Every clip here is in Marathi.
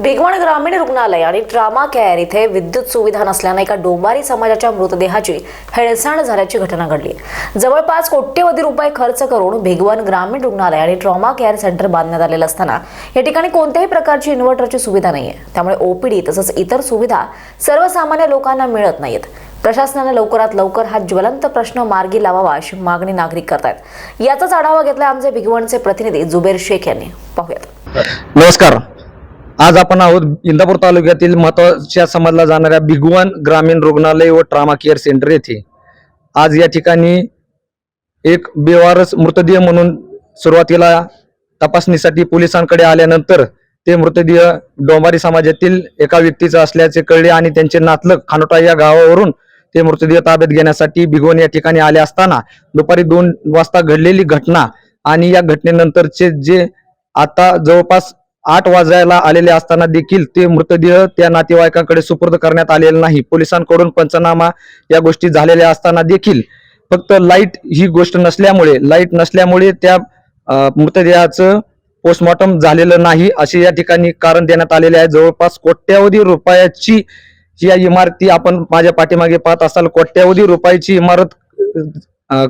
भिगवण ग्रामीण रुग्णालय आणि ट्रामा केअर इथे विद्युत सुविधा नसल्याने एका डोंबारी समाजाच्या मृतदेहाची हेळसाण झाल्याची घटना घडली. जवळपास कोट्यवधी रुपये खर्च करून भिगवण ग्रामीण रुग्णालय आणि ट्रॉमा केअर सेंटर बांधण्यात आलेलं असताना या ठिकाणी कोणत्याही प्रकारची इन्व्हर्टरची सुविधा नाहीये. त्यामुळे ओपीडी तसंच इतर सुविधा सर्वसामान्य लोकांना मिळत नाहीत प्रशासनाने लवकरात लवकर हा ज्वलंत प्रश्न मार्गी लावावा अशी मागणी नागरिक करतायत. याचाच आढावा घेतला आमचे भिगवणचे प्रतिनिधी जुबेर शेख यांनी. पाहूयात. नमस्कार. आज आपण आहोत इंदापूर तालुक्यातील महत्त्वाच्या समजल्या जाणाऱ्या भिगवण ग्रामीण रुग्णालय व ट्रामा केअर सेंटर येथे. आज या ठिकाणी एक बेवारस मृतदेह म्हणून सुरुवातीला तपासणीसाठी पोलिसांकडे आल्यानंतर ते मृतदेह डोंबारी समाजातील एका व्यक्तीचा असल्याचे कळले आणि त्यांचे नातलग खानोटा या गावावरून ते मृतदेह ताब्यात घेण्यासाठी भिगवण या ठिकाणी आले असताना दुपारी दोन वाजता घडलेली घटना आणि या घटनेनंतरचे जे आता जवळपास आठ वाजायला आलेले असताना देखील ते मृतदेह त्या नातेवाईकांकडे सुपूर्द करण्यात आलेले नाही. पोलिसांकडून पंचनामा या गोष्टी झालेल्या असताना देखील फक्त लाइट ही गोष्ट नसल्यामुळे लाइट नसल्यामुळे त्या मृतदेहाचं पोस्टमॉर्टम झालेलं नाही असे या ठिकाणी कारण देण्यात आलेले आहे. जवळपास कोट्यावधी रुपयाची या इमारती आपण माझ्या पाठीमागे पाहत असाल कोट्यावधी रुपयाची इमारत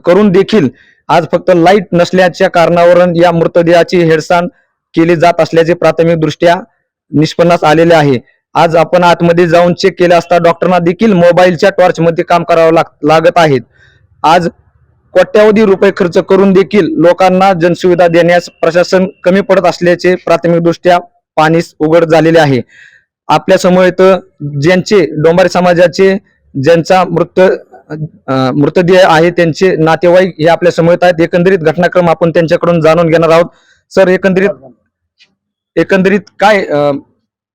करून देखील आज फक्त लाइट नसल्याच्या कारणावरून या मृतदेहाची हेडसाण केले जात असल्याचे प्राथमिक दृष्ट्या निष्पन्नास आलेले आहे. आज आपण आतमध्ये जाऊन चेक केले असता डॉक्टरांना देखील मोबाईलच्या टॉर्च मध्ये काम करावं लाग- लागत आहेत. आज कोट्यावधी रुपये खर्च करून देखील लोकांना जनसुविधा देण्यास प्रशासन कमी पडत असल्याचे प्राथमिक दृष्ट्या पाणीस उघड झालेले आहे. आपल्यासमोर इथं ज्यांचे डोंबारी समाजाचे ज्यांचा मृत मृतदेह आहे त्यांचे नातेवाईक हे आपल्यासमोर येत आहेत. एकंदरीत घटनाक्रम आपण त्यांच्याकडून जाणून घेणार आहोत. सर एकंदरीत एकंदरीत काय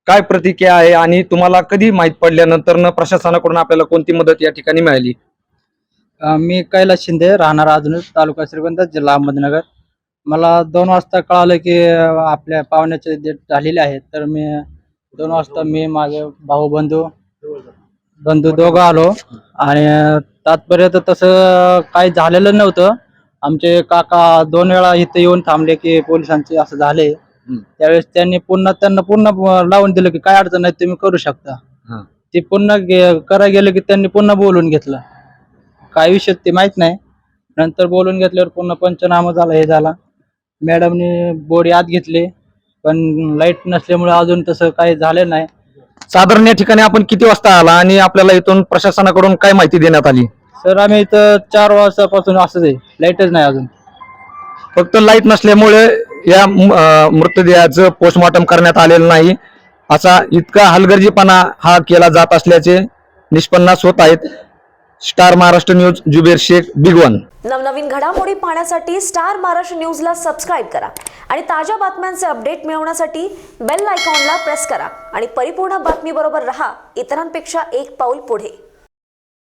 काय प्रतिक्रिया आहे आणि तुम्हाला कधी माहीत पडल्यानंतर प्रशासनाकडून आपल्याला कोणती मदत या ठिकाणी मिळाली? मी कैलास शिंदे राहणार अजून तालुका श्रीगोंदा जिल्हा अहमदनगर. मला दोन वाजता कळालं की आपल्या पाहुण्याचे डेट झालेले आहेत. तर मी दोन वाजता मी माझे भाऊ बंधू बंधू दोघं आलो. आणि तात्पर्यंत तात्पर्य तर तसं काही झालेलं नव्हतं. आमचे काका दोन वेळा इथे येऊन थांबले की पोलिसांचे असं झाले. त्यावेळेस त्यांनी पुन्हा त्यांना पुन्हा लावून दिलं की काय अडचण नाही तुम्ही करू शकता. हा. ते पुन्हा गे- करायला गेलं की त्यांनी पुन्हा बोलून घेतलं. काय विषय ते माहीत नाही. नंतर बोलून घेतल्यावर पुन्हा पंचनामा झाला हे झाला. मॅडमनी बॉडी आत घेतली पण लाइट नसल्यामुळे अजून तसं काही झालं नाही. साधारण या ठिकाणी आपण किती वाजता आला आणि आपल्याला इथून प्रशासनाकडून काय माहिती देण्यात आली? सर आम्ही इथं चार वाजतापासून असंच आहे. लाईटच नाही अजून. फक्त लाइट नसल्यामुळे या मृतदेहाचं पोस्टमॉर्टम करण्यात आलेलं नाही. असा इतका हलगर्जीपणा हा केला जात असल्याचे निष्पन्नास होत आहेत. स्टार महाराष्ट्र न्यूज जुबेर शेख बिगवन नवनवीन घडामोडी पाहण्यासाठी स्टार महाराष्ट्र न्यूजला सबस्क्राईब करा आणि ताज्या बातम्यांचे अपडेट मिळवण्यासाठी बेल आयकॉनला प्रेस करा. आणि परिपूर्ण बातमीबरोबर रहा इतरांपेक्षा एक पाऊल पुढे.